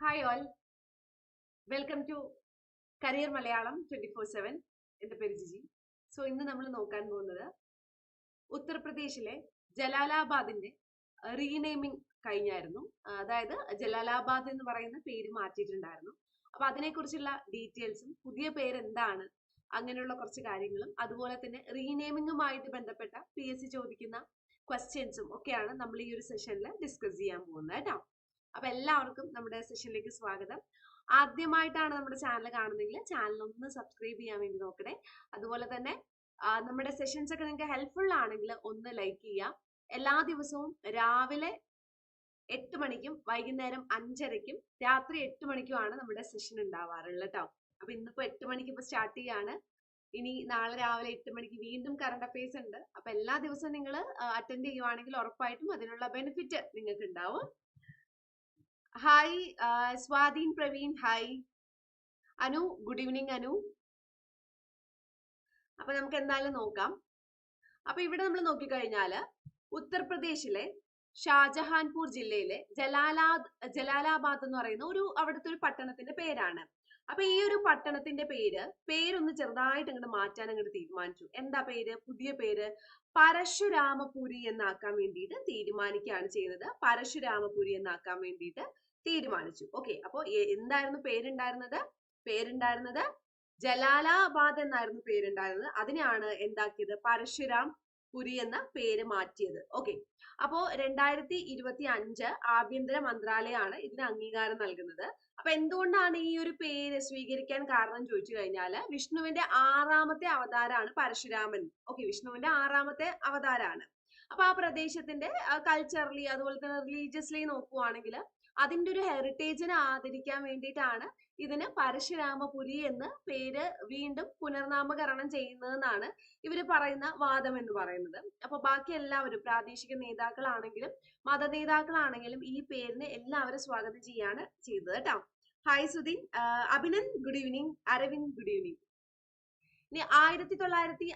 Hi all welcome to career Malayalam twenty four seven എന്റെ പേര് Jiji. So ഇന്ന് നമ്മൾ നോക്കാൻ പോകുന്നത് ഉത്തർപ്രദേശിലെ ജലാലാബാദിന്റെ റീനെയിമിംഗ് കഴിഞ്ഞായിരുന്നു. അതായത് ജലാലാബാദ് എന്ന് പറയുന്ന പേര് മാറ്റിയിട്ടുണ്ടായിരുന്നു. അപ്പൊ അതിനെക്കുറിച്ചുള്ള ഡീറ്റെയിൽസും പുതിയ പേര് എന്താണ് അങ്ങനെയുള്ള കുറച്ച് കാര്യങ്ങളും അതുപോലെ തന്നെ റീനെയിമിങ്ങുമായിട്ട് ബന്ധപ്പെട്ട പി എസ് സി ചോദിക്കുന്ന ക്വസ്റ്റ്യൻസും ഒക്കെയാണ് നമ്മൾ ഈ ഒരു സെഷനിൽ ഡിസ്കസ് ചെയ്യാൻ പോകുന്നത് കേട്ടോ. അപ്പൊ എല്ലാവർക്കും നമ്മുടെ സെഷനിലേക്ക് സ്വാഗതം. ആദ്യമായിട്ടാണ് നമ്മുടെ ചാനൽ കാണുന്നതെങ്കിൽ ചാനൽ ഒന്ന് സബ്സ്ക്രൈബ് ചെയ്യാൻ വേണ്ടി നോക്കണേ. അതുപോലെ തന്നെ നമ്മുടെ സെഷൻസ് ഒക്കെ നിങ്ങൾക്ക് ഹെൽപ്ഫുൾ ആണെങ്കിൽ ഒന്ന് ലൈക്ക് ചെയ്യുക. എല്ലാ ദിവസവും രാവിലെ എട്ട് മണിക്കും വൈകുന്നേരം അഞ്ചരയ്ക്കും രാത്രി എട്ട് മണിക്കുമാണ് നമ്മുടെ സെഷൻ ഉണ്ടാവാറുള്ളത് കേട്ടോ അപ്പൊ ഇന്നിപ്പോ എട്ട് മണിക്ക് ഇപ്പൊ സ്റ്റാർട്ട് ചെയ്യാണ്. ഇനി നാളെ രാവിലെ എട്ട് മണിക്ക് വീണ്ടും കറണ്ട് അഫയേഴ്സ് ഉണ്ട്. അപ്പൊ എല്ലാ ദിവസവും നിങ്ങൾ അറ്റൻഡ് ചെയ്യുവാണെങ്കിൽ ഉറപ്പായിട്ടും അതിനുള്ള ബെനിഫിറ്റ് നിങ്ങൾക്ക് ഉണ്ടാവും. Hi Swadheen Praveen hi Anu good evening Anu അപ്പൊ നമുക്ക് എന്തായാലും നോക്കാം. അപ്പൊ ഇവിടെ നമ്മൾ നോക്കിക്കഴിഞ്ഞാൽ ഉത്തർപ്രദേശിലെ ഷാജഹാൻപൂർ ജില്ലയിലെ ജലാലാ ജലാലാബാദ് എന്ന് പറയുന്ന ഒരു അവിടുത്തെ ഒരു പട്ടണത്തിന്റെ പേരാണ്. അപ്പൊ ഈ ഒരു പട്ടണത്തിന്റെ പേര് പേരൊന്ന് ചെറുതായിട്ട് അങ്ങോട്ട് മാറ്റാൻ അങ്ങോട്ട് തീരുമാനിച്ചു. എന്താ പേര്? പുതിയ പേര്. പരശുരാമപുരി എന്നാക്കാൻ വേണ്ടിയിട്ട് തീരുമാനിക്കുകയാണ് ചെയ്യുന്നത് പരശുരാമപുരി എന്നാക്കാൻ വേണ്ടിയിട്ട് തീരുമാനിച്ചു. ഓക്കെ അപ്പോ എന്തായിരുന്നു പേരുണ്ടായിരുന്നത്? പേരുണ്ടായിരുന്നത് ജലാലാബാദ് എന്നായിരുന്നു പേരുണ്ടായിരുന്നത്. അതിനെയാണ് എന്താക്കിയത്? പരശുരാം പുരി എന്ന പേര് മാറ്റിയത്. ഓക്കെ അപ്പോ രണ്ടായിരത്തി ഇരുപത്തി അഞ്ച് ആഭ്യന്തര മന്ത്രാലയമാണ് ഇതിന് അംഗീകാരം നൽകുന്നത്. അപ്പൊ എന്തുകൊണ്ടാണ് ഈ ഒരു പേര് സ്വീകരിക്കാൻ കാരണം ചോദിച്ചു കഴിഞ്ഞാൽ വിഷ്ണുവിന്റെ ആറാമത്തെ അവതാരാണ് പരശുരാമൻ. ഓക്കെ വിഷ്ണുവിന്റെ ആറാമത്തെ അവതാരാണ് അപ്പൊ ആ പ്രദേശത്തിന്റെ കൾച്ചറലി അതുപോലെ തന്നെ റിലീജിയസ്ലി നോക്കുവാണെങ്കിൽ അതിന്റെ ഒരു ഹെറിറ്റേജിനെ ആദരിക്കാൻ വേണ്ടിയിട്ടാണ് ഇതിന് പരശുരാമപുരി എന്ന് പേര് വീണ്ടും പുനർനാമകരണം ചെയ്യുന്നതെന്നാണ് ഇവർ പറയുന്ന വാദം എന്ന് പറയുന്നത്. അപ്പൊ ബാക്കി എല്ലാവരും പ്രാദേശിക നേതാക്കളാണെങ്കിലും മത നേതാക്കളാണെങ്കിലും ഈ പേരിന് എല്ലാവരും സ്വാഗതം ചെയ്യാണ് ചെയ്തത് കേട്ടോ. Hi Sudheen. Abhinand good evening Aravind good evening ഇനി ആയിരത്തി തൊള്ളായിരത്തി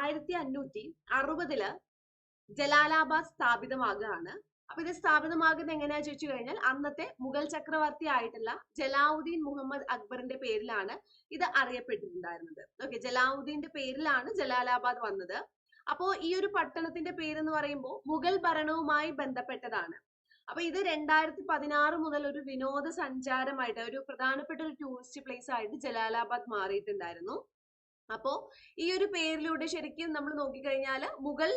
ആയിരത്തി അഞ്ഞൂറ്റി അറുപതിൽ ജലാലാബാദ് സ്ഥാപിതമാകുകയാണ്. അപ്പൊ ഇത് സ്ഥാപിതമാകുന്നത് എങ്ങനെയാ ചോദിച്ചു കഴിഞ്ഞാൽ അന്നത്തെ മുഗൾ ചക്രവർത്തി ആയിട്ടുള്ള ജലാവുദ്ദീൻ മുഹമ്മദ് അക്ബറിന്റെ പേരിലാണ് ഇത് അറിയപ്പെട്ടിട്ടുണ്ടായിരുന്നത്. ഓക്കെ ജലാവുദ്ദീന്റെ പേരിലാണ് ജലാലാബാദ് വന്നത്. അപ്പോ ഈ ഒരു പട്ടണത്തിന്റെ പേരെന്ന് പറയുമ്പോൾ മുഗൾ ഭരണവുമായി ബന്ധപ്പെട്ടതാണ്. അപ്പൊ ഇത് രണ്ടായിരത്തി പതിനാറ് മുതൽ ഒരു വിനോദ സഞ്ചാരമായിട്ട് ഒരു പ്രധാനപ്പെട്ട ഒരു ടൂറിസ്റ്റ് പ്ലേസ് ആയിട്ട് ജലാലാബാദ് മാറിയിട്ടുണ്ടായിരുന്നു. അപ്പോ ഈ ഒരു പേരിലൂടെ ശരിക്കും നമ്മൾ നോക്കിക്കഴിഞ്ഞാൽ മുഗൾ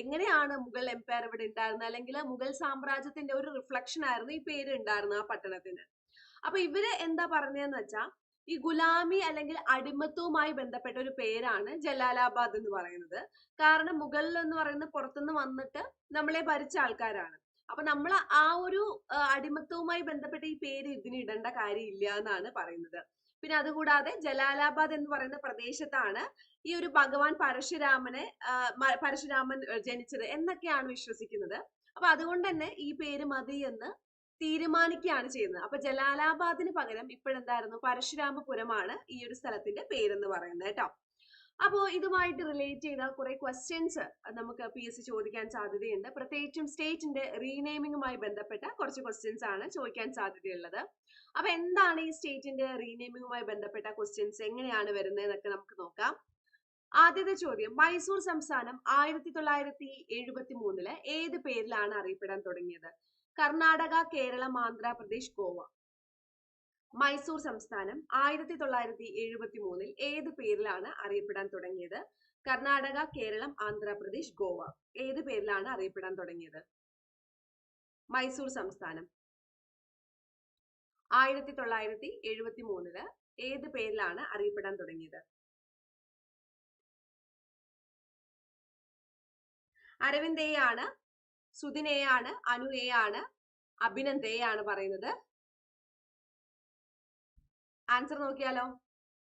എങ്ങനെയാണ് മുഗൾ എംപയർ ഇവിടെ ഉണ്ടായിരുന്നത്? അല്ലെങ്കിൽ മുഗൾ സാമ്രാജ്യത്തിന്റെ ഒരു റിഫ്ലക്ഷൻ ആയിരുന്നു ഈ പേര് ഉണ്ടായിരുന്നത് ആ പട്ടണത്തിന്. അപ്പൊ ഇവർ എന്താ പറഞ്ഞതെന്ന് വെച്ചാൽ ഈ ഗുലാമി അല്ലെങ്കിൽ അടിമത്വവുമായി ബന്ധപ്പെട്ട ഒരു പേരാണ് ജലാലാബാദ് എന്ന് പറയുന്നത്. കാരണം മുഗൾ എന്ന് പറയുന്നത് പുറത്തുനിന്ന് വന്നിട്ട് നമ്മളെ ഭരിച്ച ആൾക്കാരാണ്. അപ്പൊ നമ്മൾ ആ ഒരു അടിമത്വവുമായി ബന്ധപ്പെട്ട ഈ പേര് ഇതിന് ഇടേണ്ട കാര്യമില്ല എന്നാണ് പറയുന്നത്. പിന്നെ അതുകൂടാതെ ജലാലാബാദ് എന്ന് പറയുന്ന പ്രദേശത്താണ് ഈ ഒരു ഭഗവാൻ പരശുരാമനെ പരശുരാമൻ ജനിച്ചത് എന്നൊക്കെയാണ് വിശ്വസിക്കുന്നത്. അപ്പൊ അതുകൊണ്ട് തന്നെ ഈ പേര് മതി എന്ന് തീരുമാനിക്കുകയാണ് ചെയ്യുന്നത്. അപ്പൊ ജലാലാബാദിന് പകരം ഇപ്പോഴെന്തായിരുന്നു? പരശുരാമപുരമാണ് ഈ ഒരു സ്ഥലത്തിന്റെ പേരെന്ന് പറയുന്നത് കേട്ടോ. അപ്പോ ഇതുമായിട്ട് റിലേറ്റ് ചെയ്ത കുറെ ക്വസ്റ്റ്യൻസ് നമുക്ക് പി എസ് സി ചോദിക്കാൻ സാധ്യതയുണ്ട്. പ്രത്യേകിച്ചും സ്റ്റേറ്റിന്റെ റീനെയിമിംഗുമായി ബന്ധപ്പെട്ട കുറച്ച് ക്വസ്റ്റ്യൻസ് ആണ് ചോദിക്കാൻ സാധ്യതയുള്ളത്. അപ്പൊ എന്താണ് ഈ സ്റ്റേറ്റിന്റെ റീനെയിമിംഗുമായി ബന്ധപ്പെട്ട ക്വസ്റ്റ്യൻസ് എങ്ങനെയാണ് വരുന്നത് എന്നൊക്കെ നമുക്ക് നോക്കാം. ആദ്യത്തെ ചോദ്യം മൈസൂർ സംസ്ഥാനം ആയിരത്തി തൊള്ളായിരത്തി എഴുപത്തി മൂന്നിൽ ഏത് പേരിലാണ് അറിയപ്പെടാൻ തുടങ്ങിയത് കർണാടക കേരളം ആന്ധ്രാപ്രദേശ് ഗോവ മൈസൂർ സംസ്ഥാനം ആയിരത്തി തൊള്ളായിരത്തി എഴുപത്തി മൂന്നിൽ ഏത് പേരിലാണ് അറിയപ്പെടാൻ തുടങ്ങിയത്? കർണാടക കേരളം ആന്ധ്രാപ്രദേശ് ഗോവ. ഏത് പേരിലാണ് അറിയപ്പെടാൻ തുടങ്ങിയത്? മൈസൂർ സംസ്ഥാനം. ആയിരത്തി തൊള്ളായിരത്തി എഴുപത്തി മൂന്നിൽ ഏത് പേരിലാണ് അറിയപ്പെടാൻ തുടങ്ങിയത്? അരവിന്ദ് എ ആണ് സുദിൻ എ ആണ് അനു എ ആണ് അഭിനന്ദ് എ ആണ് പറയുന്നത്. ആൻസർ നോക്കിയാലോ?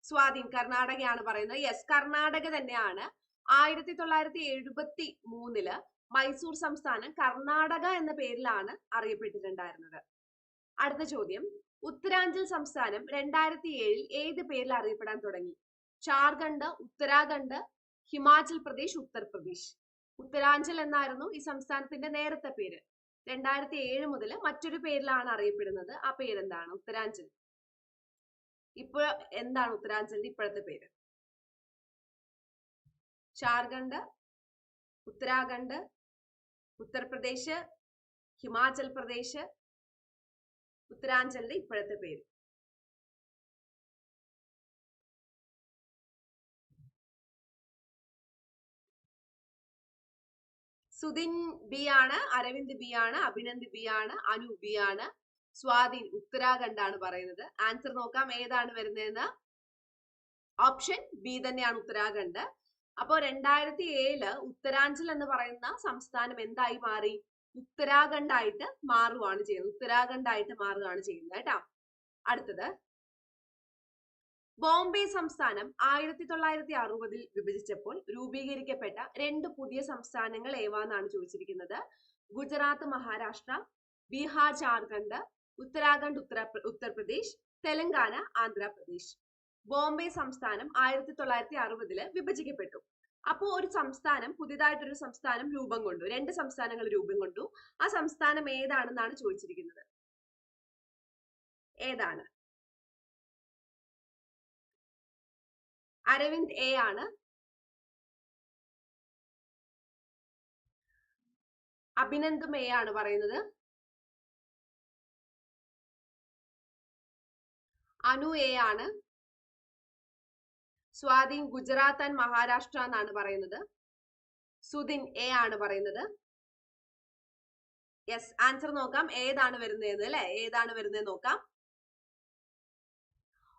സ്വാധീൻ കർണാടകയാണ് പറയുന്നത്. യെസ് കർണാടക തന്നെയാണ്. ആയിരത്തി തൊള്ളായിരത്തി എഴുപത്തി മൂന്നിൽ മൈസൂർ സംസ്ഥാനം കർണാടക എന്ന പേരിലാണ് അറിയപ്പെട്ടിട്ടുണ്ടായിരുന്നത്. അടുത്ത ചോദ്യം. ഉത്തരാഞ്ചൽ സംസ്ഥാനം രണ്ടായിരത്തി ഏഴിൽ ഏത് പേരിൽ അറിയപ്പെടാൻ തുടങ്ങി? ജാർഖണ്ഡ് ഉത്തരാഖണ്ഡ് ഹിമാചൽ പ്രദേശ് ഉത്തർപ്രദേശ്. ഉത്തരാഞ്ചൽ എന്നായിരുന്നു ഈ സംസ്ഥാനത്തിന്റെ നേരത്തെ പേര്. രണ്ടായിരത്തി ഏഴ് മുതൽ മറ്റൊരു പേരിലാണ് അറിയപ്പെടുന്നത്. ആ പേരെന്താണ്? ഉത്തരാഞ്ചൽ. ഇപ്പൊ എന്താണ് ഉത്തരാഞ്ചലിന്റെ ഇപ്പോഴത്തെ പേര്? ജാർഖണ്ഡ് ഉത്തരാഖണ്ഡ് ഉത്തർപ്രദേശ് ഹിമാചൽ പ്രദേശ് ഉത്തരാഞ്ചലിന്റെ ഇപ്പോഴത്തെ പേര്. സുദിൻ ബി ആണ് അരവിന്ദ് ബി ആണ് അഭിനന്ദ് ബി ആണ് അനു ബി ആണ് സ്വാധീൻ ഉത്തരാഖണ്ഡ് ആണ് പറയുന്നത്. ആൻസർ നോക്കാം ഏതാണ് വരുന്നതെന്ന്? ഓപ്ഷൻ ബി തന്നെയാണ് ഉത്തരാഖണ്ഡ്. അപ്പോ രണ്ടായിരത്തി ഏഴിൽ ഉത്തരാഞ്ചൽ എന്ന് പറയുന്ന സംസ്ഥാനം എന്തായി മാറി? ഉത്തരാഖണ്ഡ് ആയിട്ട് മാറുകയാണ് ചെയ്യുന്നത്. ഉത്തരാഖണ്ഡ് ആയിട്ട് മാറുകയാണ് ചെയ്യുന്നത് കേട്ടോ. അടുത്തത്. ബോംബെ സംസ്ഥാനം ആയിരത്തി തൊള്ളായിരത്തി അറുപതിൽ വിഭജിച്ചപ്പോൾ രൂപീകരിക്കപ്പെട്ട രണ്ട് പുതിയ സംസ്ഥാനങ്ങൾ ഏവാന്നാണ് ചോദിച്ചിരിക്കുന്നത്. ഗുജറാത്ത് മഹാരാഷ്ട്ര ബീഹാർ ജാർഖണ്ഡ് ഉത്തരാഖണ്ഡ് ഉത്തര ഉത്തർപ്രദേശ് തെലങ്കാന ആന്ധ്രാപ്രദേശ്. ബോംബെ സംസ്ഥാനം ആയിരത്തി തൊള്ളായിരത്തി അറുപതിൽ വിഭജിക്കപ്പെട്ടു. അപ്പോൾ ഒരു സംസ്ഥാനം പുതിയതായിട്ടൊരു സംസ്ഥാനം രൂപം കൊണ്ടു രണ്ട് സംസ്ഥാനങ്ങൾ രൂപം കൊണ്ടു ആ സംസ്ഥാനം ഏതാണെന്നാണ് ചോദിച്ചിരിക്കുന്നത്? ഏതാണ്? അരവിന്ദ് എ ആണ്. അഭിനന്ദം എ ആണ് പറയുന്നത്. അനു എ ആണ്. സ്വാതി ഗുജറാത്ത് ആൻഡ് മഹാരാഷ്ട്ര എന്നാണ് പറയുന്നത്. സുദിൻ എ ആണ് പറയുന്നത്. യെസ് ആൻസർ നോക്കാം. ഏതാണ് വരുന്നത് അല്ലെ? ഏതാണ് വരുന്നത് നോക്കാം.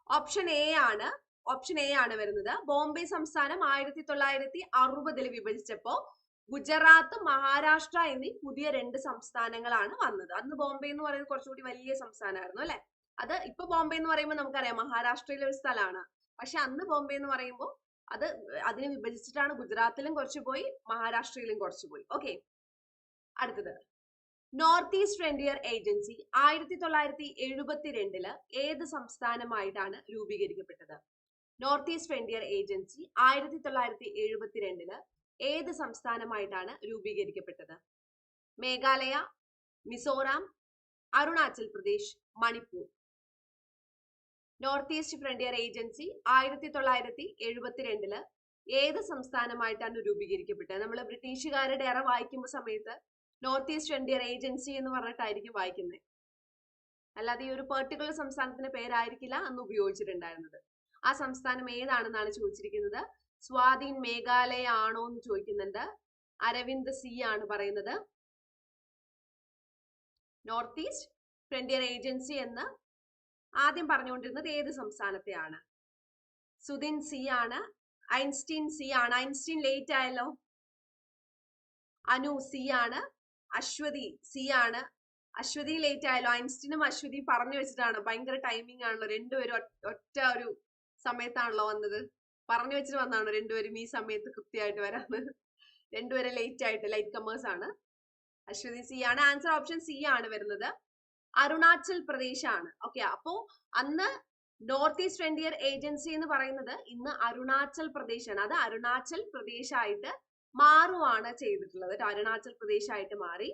ഓപ്ഷൻ എ ആണ്. ഓപ്ഷൻ എ ആണ് വരുന്നത്. ബോംബെ സംസ്ഥാനം ആയിരത്തി തൊള്ളായിരത്തി അറുപതിൽ വിഭജിച്ചപ്പോ ഗുജറാത്ത് മഹാരാഷ്ട്ര എന്നീ പുതിയ രണ്ട് സംസ്ഥാനങ്ങളാണ് വന്നത്. അന്ന് ബോംബെ എന്ന് പറയുന്നത് കുറച്ചുകൂടി വലിയ സംസ്ഥാനമായിരുന്നു അല്ലെ? അത് ഇപ്പൊ ബോംബെ എന്ന് പറയുമ്പോൾ നമുക്കറിയാം മഹാരാഷ്ട്രയിലെ ഒരു സ്ഥലമാണ് പക്ഷെ അന്ന് ബോംബെ എന്ന് പറയുമ്പോൾ അത് അതിനെ വിഭജിച്ചിട്ടാണ് ഗുജറാത്തിലും കുറച്ച് പോയി മഹാരാഷ്ട്രയിലും കുറച്ച് പോയി. ഓക്കെ. അടുത്തത്. നോർത്ത് ഈസ്റ്റ് ഫ്രണ്ടിയർ ഏജൻസി ആയിരത്തി തൊള്ളായിരത്തി എഴുപത്തിരണ്ടിൽ ഏത് സംസ്ഥാനമായിട്ടാണ് രൂപീകരിക്കപ്പെട്ടത്? നോർത്ത് ഈസ്റ്റ് ഫ്രണ്ടിയർ ഏജൻസി ആയിരത്തി തൊള്ളായിരത്തി എഴുപത്തിരണ്ടിൽ ഏത് സംസ്ഥാനമായിട്ടാണ് രൂപീകരിക്കപ്പെട്ടത്? Meghalaya Mizoram Arunachal Pradesh Manipur. North east frontier agency ആയിരത്തി തൊള്ളായിരത്തി എഴുപത്തിരണ്ടിൽ ഏത് സംസ്ഥാനമായിട്ടാണ് രൂപീകരിക്കപ്പെട്ടത്? നമ്മൾ ബ്രിട്ടീഷുകാരുടെ ഇറ വായിക്കുമ്പോൾ സമയത്ത് നോർത്ത് ഈസ്റ്റ് ഫ്രണ്ടിയർ ഏജൻസി എന്ന് പറഞ്ഞിട്ടായിരിക്കും വായിക്കുന്നത് അല്ലാതെ ഈ ഒരു പെർട്ടിക്കുലർ സംസ്ഥാനത്തിന്റെ പേരായിരിക്കില്ല അന്ന് ഉപയോഗിച്ചിട്ടുണ്ടായിരുന്നത്. ആ സംസ്ഥാനം ഏതാണെന്നാണ് ചോദിച്ചിരിക്കുന്നത്? സ്വാധീൻ മേഘാലയ ആണോ എന്ന് ചോദിക്കുന്നുണ്ട്. അരവിന്ദ് സി ആണ് പറയുന്നത്. നോർത്ത് ഈസ്റ്റ് ഫ്രണ്ടിയർ ഏജൻസി എന്ന് ആദ്യം പറഞ്ഞുകൊണ്ടിരുന്നത് ഏത് സംസ്ഥാനത്തെയാണ്? സുദിൻ സി ആണ് ഐൻസ്റ്റീൻ സി ആണ് ഐൻസ്റ്റീൻ ലേറ്റ് ആയല്ലോ. അനു സി ആണ് അശ്വതി സി ആണ്. അശ്വതി ലേറ്റ് ആയല്ലോ. ഐൻസ്റ്റീനും അശ്വതി പറഞ്ഞു വെച്ചിട്ടാണ്. ഭയങ്കര ടൈമിംഗ് ആണല്ലോ. രണ്ടുപേരും ഒറ്റ ഒരു സമയത്താണല്ലോ വന്നത്. പറഞ്ഞു വെച്ചിട്ട് വന്നാണോ രണ്ടുപേരും ഈ സമയത്ത് കൃത്യമായിട്ട് വരാന്ന്? രണ്ടുപേരും ലേറ്റ് ആയിട്ട് ലൈറ്റ് കമേഴ്സ് ആണ്. അശ്വതി സി ആണ്. ആൻസർ ഓപ്ഷൻ സി ആണ് വരുന്നത്. അരുണാചൽ പ്രദേശ് ആണ് ഓക്കെ അപ്പോ അന്ന് നോർത്ത് ഈസ്റ്റ് ഫ്രണ്ടിയർ ഏജൻസി എന്ന് പറയുന്നത് ഇന്ന് അരുണാചൽ പ്രദേശ് ആണ് അത് അരുണാചൽ പ്രദേശ് ആയിട്ട് മാറുവാണ് ചെയ്തിട്ടുള്ളത് അരുണാചൽ പ്രദേശ് ആയിട്ട് മാറി.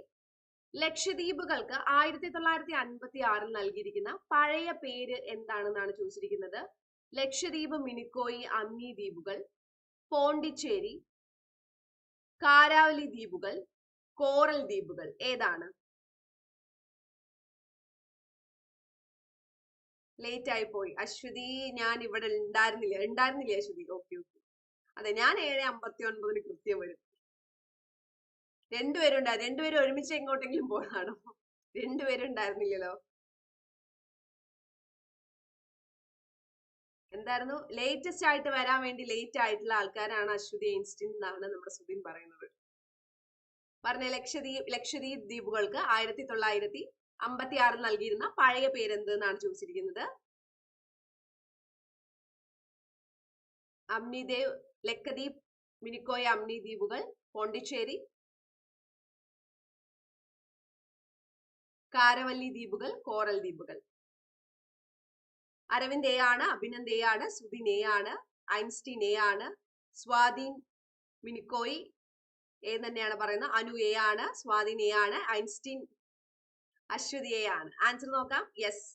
ലക്ഷദ്വീപുകൾക്ക് ആയിരത്തി തൊള്ളായിരത്തി അൻപത്തി ആറിൽ നൽകിയിരിക്കുന്ന പഴയ പേര് എന്താണെന്നാണ് ചോദിച്ചിരിക്കുന്നത്? ലക്ഷദ്വീപ് മിനിക്കോയി അമ്മി ദ്വീപുകൾ പോണ്ടിച്ചേരി കാരാവലി ദ്വീപുകൾ കോറൽ ദ്വീപുകൾ ഏതാണ്? ലേറ്റ് ആയി പോയി. അശ്വതി ഞാൻ ഇവിടെ ഉണ്ടായിരുന്നില്ല. ഉണ്ടായിരുന്നില്ല അശ്വതി. ഓക്കെ ഓക്കെ അതെ ഞാൻ ഏഴ് അമ്പത്തി ഒൻപതിന് കൃത്യം വരും. രണ്ടുപേരും ഉണ്ടായിരുന്നു രണ്ടുപേരും ഒരുമിച്ച് എങ്ങോട്ടെങ്കിലും പോയതാണോ രണ്ടുപേരും ഉണ്ടായിരുന്നില്ലല്ലോ എന്തായിരുന്നു? ലേറ്റസ്റ്റ് ആയിട്ട് വരാൻ വേണ്ടി ലേറ്റ് ആയിട്ടുള്ള ആൾക്കാരാണ് അശ്വതി ഇൻസ്റ്റന്റ് എന്നാണ് നമ്മുടെ സുബിൻ പറയുന്നത്. പറഞ്ഞ ലക്ഷദ്വീപ് ലക്ഷദ്വീപ് ദ്വീപുകൾക്ക് ആയിരത്തി തൊള്ളായിരത്തി അമ്പത്തി ആറിൽ നൽകിയിരുന്ന പഴയ പേരെന്ത് എന്നാണ് ചോദിച്ചിരിക്കുന്നത് അമ്നിദേവ് ലക്കദ്വീപ് മിനിക്കോയ അമ്നി ദ്വീപുകൾ പോണ്ടിച്ചേരി കാരവല്ലി ദ്വീപുകൾ കോറൽ ദ്വീപുകൾ. അരവിന്ദ് എ ആണ് അഭിനന്ദ് എ ആണ് സുദിൻ എ ആണ് ഐൻസ്റ്റീൻ എ ആണ് സ്വാധീൻ മിനിക്കോയി എ തന്നെയാണ് പറയുന്നത്. അനു എ ആണ് സ്വാധീൻ എ ആണ് ഐൻസ്റ്റീൻ അശ്വതി എ ആണ് ആൻസർ നോക്കാം. യെസ്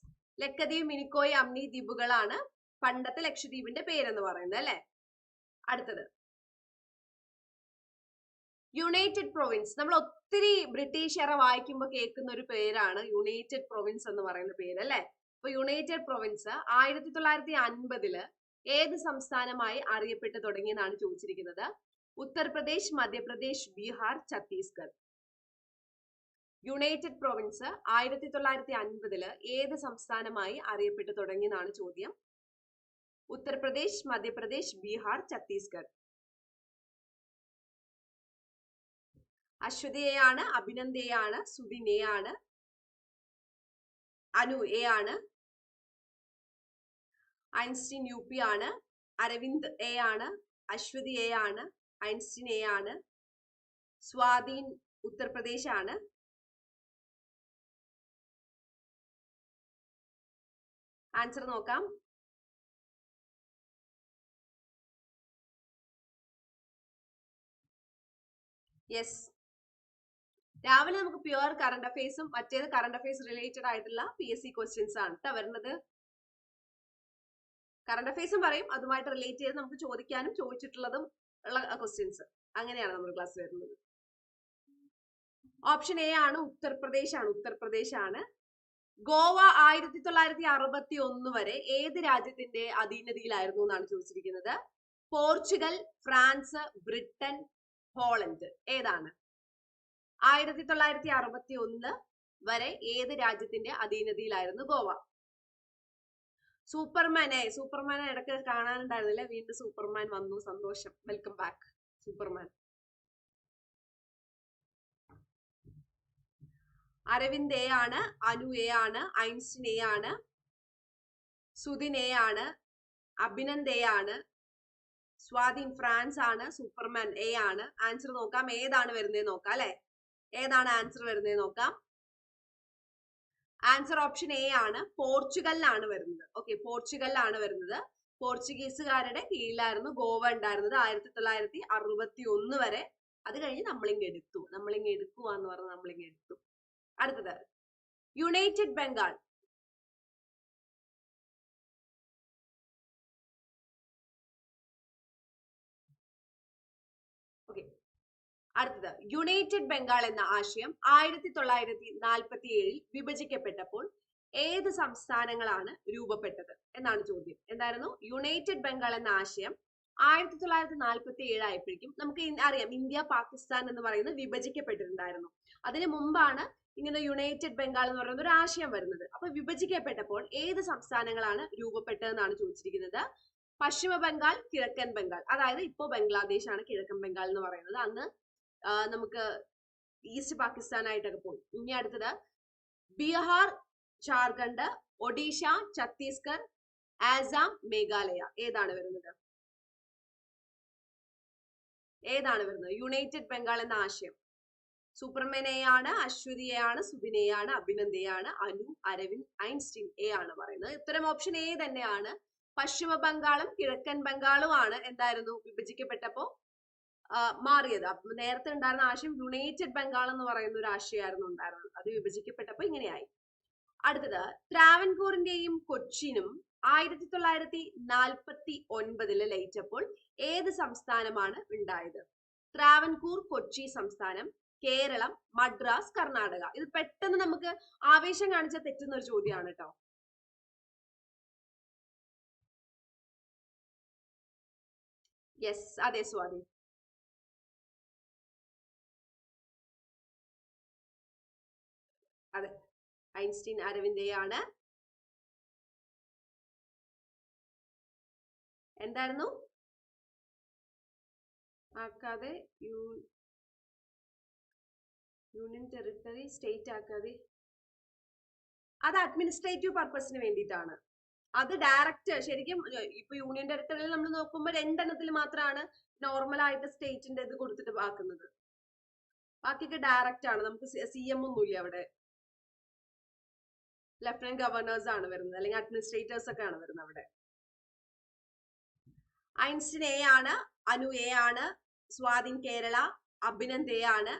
ലക്കദ്വീപ് മിനിക്കോയ് അമ്നി ദ്വീപുകളാണ് പണ്ടത്തെ ലക്ഷദ്വീപിന്റെ പേരെന്ന് പറയുന്നത് അല്ലെ? അടുത്തത്. യുണൈറ്റഡ് പ്രൊവിൻസ് നമ്മൾ ഒത്തിരി ബ്രിട്ടീഷ് വായിക്കുമ്പോൾ കേൾക്കുന്ന ഒരു പേരാണ് യുണൈറ്റഡ് പ്രൊവിൻസ് എന്ന് പറയുന്ന പേര് അല്ലെ? അപ്പൊ യുണൈറ്റഡ് പ്രൊവിൻസ് ആയിരത്തി തൊള്ളായിരത്തി അൻപതിൽ ഏത് സംസ്ഥാനമായി അറിയപ്പെട്ടു തുടങ്ങിയെന്നാണ് ചോദിച്ചിരിക്കുന്നത്? ഉത്തർപ്രദേശ് മധ്യപ്രദേശ് ബീഹാർ ഛത്തീസ്ഗഡ്. യുണൈറ്റഡ് പ്രൊവിൻസ് ആയിരത്തി തൊള്ളായിരത്തി അൻപതിൽ ഏത് സംസ്ഥാനമായി അറിയപ്പെട്ടു തുടങ്ങിയെന്നാണ് ചോദ്യം. ഉത്തർപ്രദേശ് മധ്യപ്രദേശ് ബീഹാർ ഛത്തീസ്ഗഡ്. അശ്വതി അഭിനന്ദയാണ് ആണ് അനു എ ആണ് ഐൻസ്റ്റീൻ യു പി ആണ് അരവിന്ദ് എ ആണ് അശ്വതി എ ആണ് ഐൻസ്റ്റീൻ എ ആണ് സ്വാധീൻ ഉത്തർപ്രദേശ് ആണ് ആൻസർ നോക്കാം. യെസ് രാവിലെ നമുക്ക് പ്യുവർ കറണ്ട് അഫയേഴ്സും മറ്റേത് കറണ്ട് അഫയേഴ്സ് റിലേറ്റഡ് ആയിട്ടുള്ള പി എസ് സി ക്വസ്റ്റ്യൻസ് ആണ് കേട്ടോ വരുന്നത്. കറണ്ട് അഫയേഴ്സും പറയും. അതുമായിട്ട് റിലേറ്റ് ചെയ്ത് നമുക്ക് ചോദിക്കാനും ചോദിച്ചിട്ടുള്ളതും ഉള്ള ക്വസ്റ്റ്യൻസ് അങ്ങനെയാണ് നമ്മുടെ ക്ലാസ് വരുന്നത്. ഓപ്ഷൻ എ ആണ് ഉത്തർപ്രദേശ് ആണ്. ഉത്തർപ്രദേശ് ആണ്. ഗോവ ആയിരത്തി തൊള്ളായിരത്തി അറുപത്തി ഒന്ന് വരെ ഏത് രാജ്യത്തിന്റെ അധീനതയിലായിരുന്നു എന്നാണ് ചോദിച്ചിരിക്കുന്നത്? പോർച്ചുഗൽ ഫ്രാൻസ് ബ്രിട്ടൻ ഹോളണ്ട് ഏതാണ്? ആയിരത്തി തൊള്ളായിരത്തി അറുപത്തി ഒന്ന് വരെ ഏത് രാജ്യത്തിന്റെ അധീനതയിലായിരുന്നു ഗോവ? സൂപ്പർമാനെ സൂപ്പർമാനെ ഇടയ്ക്ക് കാണാനുണ്ടായിരുന്നില്ല. വീണ്ടും സൂപ്പർമാൻ വന്നു. സന്തോഷം. Welcome back Superman. Aravind A ആണ് അനു എ ആണ് ഐൻസ്റ്റിൻ എ ആണ് സുദിൻ എ ആണ് അഭിനന്ദ് എ ആണ് സ്വാധീൻ ഫ്രാൻസ് ആണ് സൂപ്പർമാൻ എ ആണ്. ആൻസർ നോക്കാം ഏതാണ് വരുന്നത് നോക്കാം അല്ലെ? ഏതാണ് ആൻസർ വരുന്നത് നോക്കാം? ആൻസർ ഓപ്ഷൻ എ ആണ് പോർച്ചുഗലിലാണ് വരുന്നത്. ഓക്കെ പോർച്ചുഗലിലാണ് വരുന്നത്. പോർച്ചുഗീസുകാരുടെ കീഴിലായിരുന്നു ഗോവ ഉണ്ടായിരുന്നത് ആയിരത്തി തൊള്ളായിരത്തി അറുപത്തി ഒന്ന് വരെ. അത് കഴിഞ്ഞ് നമ്മളിങ്ങ് എടുത്തു. എന്ന് പറഞ്ഞ് നമ്മളിങ്ങ് എടുത്തു. അടുത്തത്. യുണൈറ്റഡ് ബംഗാൾ അടുത്തത്. യുണൈറ്റഡ് ബംഗാൾ എന്ന ആശയം ആയിരത്തി തൊള്ളായിരത്തി നാൽപ്പത്തി ഏഴിൽ വിഭജിക്കപ്പെട്ടപ്പോൾ ഏത് സംസ്ഥാനങ്ങളാണ് രൂപപ്പെട്ടത് എന്നാണ് ചോദ്യം. എന്തായിരുന്നു? യുണൈറ്റഡ് ബംഗാൾ എന്ന ആശയം ആയിരത്തി തൊള്ളായിരത്തി നാൽപ്പത്തി ഏഴായപ്പോഴേക്കും നമുക്ക് അറിയാം. ഇന്ത്യ പാകിസ്ഥാൻ എന്ന് പറയുന്നത് വിഭജിക്കപ്പെട്ടിട്ടുണ്ടായിരുന്നു. അതിനു മുമ്പാണ് ഇങ്ങനെ യുണൈറ്റഡ് ബംഗാൾ എന്ന് പറയുന്ന ഒരു ആശയം വരുന്നത്. അപ്പൊ വിഭജിക്കപ്പെട്ടപ്പോൾ ഏത് സംസ്ഥാനങ്ങളാണ് രൂപപ്പെട്ടതെന്നാണ് ചോദിച്ചിരിക്കുന്നത്? പശ്ചിമ ബംഗാൾ കിഴക്കൻ ബംഗാൾ. അതായത് ഇപ്പോ ബംഗ്ലാദേശ് ആണ് കിഴക്കൻ ബംഗാൾ എന്ന് പറയുന്നത്. അന്ന് നമുക്ക് ഈസ്റ്റ് പാകിസ്ഥാൻ ആയിട്ടൊക്കെ പോയി. ഇനി അടുത്തത് ബീഹാർ ജാർഖണ്ഡ് ഒഡീഷ ഛത്തീസ്ഗഡ് ആസാം മേഘാലയ. ഏതാണ് വരുന്നത്? ഏതാണ് വരുന്നത്? യുണൈറ്റഡ് ബംഗാൾ എന്ന ആശയം. സൂപ്പർമാൻ അശ്വതിയെയാണ് സുബിനെയാണ് അഭിനന്ദയാണ് അനു അരവിന്ദ് ഐൻസ്റ്റീൻ എ ആണ് പറയുന്നത്. ഇത്തരം ഓപ്ഷൻ എ തന്നെയാണ്. പശ്ചിമ ബംഗാളും കിഴക്കൻ ബംഗാളും ആണ് എന്തായിരുന്നു വിഭജിക്കപ്പെട്ടപ്പോ? മാറിയത്. അപ്പൊ നേരത്തെ ഉണ്ടായിരുന്ന ആശയം യുണൈറ്റഡ് ബംഗാൾ എന്ന് പറയുന്ന ഒരു ആശയമായിരുന്നു ഉണ്ടായിരുന്നത്. അത് വിഭജിക്കപ്പെട്ടപ്പോ ഇങ്ങനെയായി. അടുത്തത് ട്രാവൻകൂറിന്റെയും കൊച്ചിനും ആയിരത്തി തൊള്ളായിരത്തി നാൽപ്പത്തി ഒൻപതിൽ ലയിച്ചപ്പോൾ ഏത് സംസ്ഥാനമാണ് ഉണ്ടായത്? ട്രാവൻകൂർ കൊച്ചി സംസ്ഥാനം കേരളം മദ്രാസ് കർണാടക. ഇത് പെട്ടെന്ന് നമുക്ക് ആവേശം കാണിച്ചാൽ തെറ്റുന്ന ഒരു ചോദ്യമാണ് കേട്ടോ യെസ് അതെ സ്വാതി. അതെ. ഐൻസ്റ്റീൻ അരവിന്ദയാണ്. എന്തായിരുന്നു? ആക്കാതെ യു യൂണിയൻ ടെറിട്ടറി സ്റ്റേറ്റ് ആക്കാതെ. അത് അഡ്മിനിസ്ട്രേറ്റീവ് പർപ്പസിന് വേണ്ടിയിട്ടാണ്. അത് ഡയറക്റ്റ് ശരിക്കും ഇപ്പൊ യൂണിയൻ ടെറിട്ടറിയിൽ നമ്മൾ നോക്കുമ്പോൾ രണ്ടെണ്ണത്തിൽ മാത്രമാണ് നോർമൽ ആയിട്ട് സ്റ്റേറ്റിന്റെ ഇത് കൊടുത്തിട്ട് ആക്കുന്നത്. ബാക്കിയൊക്കെ ഡയറക്റ്റ് ആണ്. നമുക്ക് സി എം ഒന്നുമില്ല അവിടെ. ലഫ്റ്റനന്റ് ഗവർണേഴ്സ് ആണ് വരുന്നത്. അല്ലെങ്കിൽ അഡ്മിനിസ്ട്രേറ്റേഴ്സ് ഒക്കെ ആണ് വരുന്നത് അവിടെ. ഐൻസ്റ്റീൻ എ ആണ് അനു എ ആണ് സ്വാതിൻ കേരള അഭിനന്ദ് എ ആണ്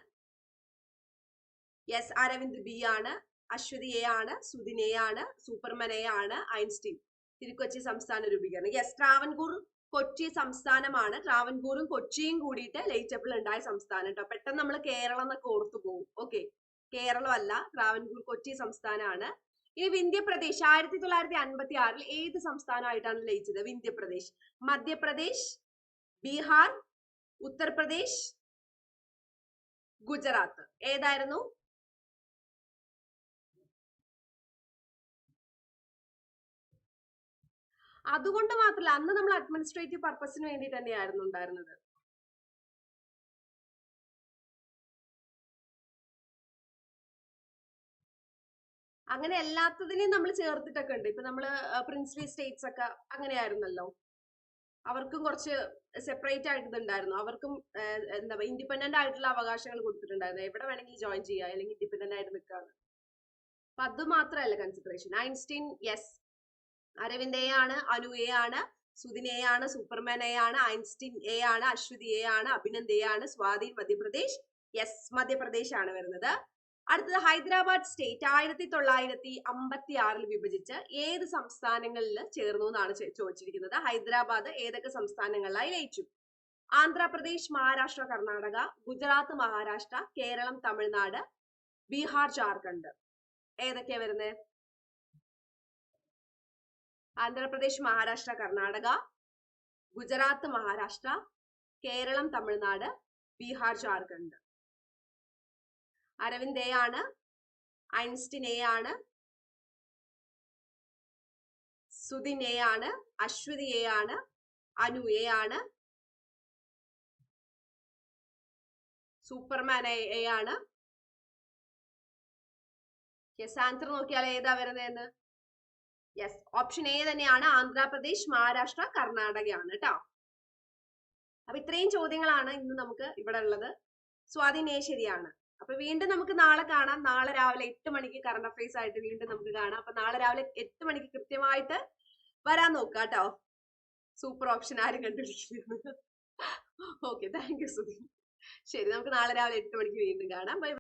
യെസ് അരവിന്ദ് ബി ആണ് അശ്വതി എ ആണ് സുദിൻ എ ആണ് സൂപ്പർമൻ എ ആണ് ഐൻസ്റ്റീൻ തിരുക്കൊച്ചി സംസ്ഥാന രൂപീകരണം. യെസ് ട്രാവൻകൂർ കൊച്ചി സംസ്ഥാനമാണ്. ട്രാവൻകൂറും കൊച്ചിയും കൂടിയിട്ട് ലയിച്ചപ്പോൾ ഉണ്ടായ സംസ്ഥാനം കേട്ടോ പെട്ടെന്ന് നമ്മൾ കേരളം എന്നൊക്കെ ഓർത്തു പോകും ഓക്കെ കേരളം അല്ല ട്രാവൻകൂർ കൊച്ചി സംസ്ഥാനമാണ്. ഈ വിന്ധ്യപ്രദേശ് ആയിരത്തി തൊള്ളായിരത്തി അൻപത്തി ആറിൽ ഏത് സംസ്ഥാനമായിട്ടാണ് ലയിച്ചത്? വിന്ധ്യപ്രദേശ്. മധ്യപ്രദേശ് ബീഹാർ ഉത്തർപ്രദേശ് ഗുജറാത്ത്. ഏതായിരുന്നു? അതുകൊണ്ട് മാത്രമല്ല അന്ന് നമ്മൾ അഡ്മിനിസ്ട്രേറ്റീവ് പർപ്പസിന് വേണ്ടി തന്നെയായിരുന്നു ഉണ്ടായിരുന്നത്. അങ്ങനെ എല്ലാത്തതിനെയും നമ്മൾ ചേർത്തിട്ടൊക്കെ ഉണ്ട്. ഇപ്പൊ നമ്മൾ പ്രിൻസ്ലി സ്റ്റേറ്റ്സ് ഒക്കെ അങ്ങനെയായിരുന്നല്ലോ. അവർക്കും കുറച്ച് സെപ്പറേറ്റ് ആയിട്ട് ഇതുണ്ടായിരുന്നു. അവർക്കും എന്താ പറയുക ഇൻഡിപെൻഡന്റ് ആയിട്ടുള്ള അവകാശങ്ങൾ കൊടുത്തിട്ടുണ്ടായിരുന്നു. എവിടെ വേണമെങ്കിലും ജോയിൻ ചെയ്യുക അല്ലെങ്കിൽ ഇൻഡിപെൻഡന്റ് ആയിട്ട് നിൽക്കാം അപ്പൊ അത് മാത്രമല്ല consideration Einstein yes Aravind A ആണ് അനു എ ആണ് സുദിൻ എ ആണ് സൂപ്പർമാൻ എ ആണ് ഐൻസ്റ്റീൻ എ ആണ് അശ്വതി എ ആണ് അഭിനന്ദ് എ ആണ് സ്വാതി മധ്യപ്രദേശ് യെസ് മധ്യപ്രദേശ് ആണ് വരുന്നത്. അടുത്തത് ഹൈദരാബാദ് സ്റ്റേറ്റ് ആയിരത്തി തൊള്ളായിരത്തി അമ്പത്തി ആറിൽ വിഭജിച്ച് ഏത് സംസ്ഥാനങ്ങളിൽ ചേർന്നു എന്നാണ് ചോദിച്ചിരിക്കുന്നത്. ഹൈദരാബാദ് ഏതൊക്കെ സംസ്ഥാനങ്ങളിലായി ലയിച്ചു? ആന്ധ്രാപ്രദേശ് മഹാരാഷ്ട്ര കർണാടക ഗുജറാത്ത് മഹാരാഷ്ട്ര കേരളം തമിഴ്നാട് ബീഹാർ ജാർഖണ്ഡ്. ഏതൊക്കെയാ വരുന്നത് ആന്ധ്രാപ്രദേശ് മഹാരാഷ്ട്ര കർണാടക ഗുജറാത്ത് മഹാരാഷ്ട്ര കേരളം തമിഴ്നാട് ബീഹാർ ജാർഖണ്ഡ്. അരവിന്ദ് എ ആണ് ഐൻസ്റ്റിൻ എ ആണ് സുദിൻ എ ആണ് അശ്വതി എ ആണ് അനു എ ആണ് സൂപ്പർമാൻ എ ആണ്. യെസ് ആൻസർ നോക്കിയാൽ ഏതാ വരുന്നതെന്ന്? യെസ് ഓപ്ഷൻ എ തന്നെയാണ് ആന്ധ്രാപ്രദേശ് മഹാരാഷ്ട്ര കർണാടകയാണ് കേട്ടോ അപ്പൊ ഇത്രയും ചോദ്യങ്ങളാണ് ഇന്ന് നമുക്ക് ഇവിടെ ഉള്ളത്. സ്വാധീൻ എ ശരിയാണ്. അപ്പൊ വീണ്ടും നമുക്ക് നാളെ കാണാം. നാളെ രാവിലെ എട്ട് മണിക്ക് കറണ്ട് അഫയേഴ്സ് ആയിട്ട് വീണ്ടും നമുക്ക് കാണാം. അപ്പൊ നാളെ രാവിലെ എട്ട് മണിക്ക് കൃത്യമായിട്ട് വരാൻ നോക്കാം കേട്ടോ സൂപ്പർ ഓപ്ഷൻ ആരും കണ്ടുപിടിക്കുന്നു ഓക്കെ താങ്ക് യു ശരി. നമുക്ക് നാളെ രാവിലെ എട്ട് മണിക്ക് വീണ്ടും കാണാം. ബൈ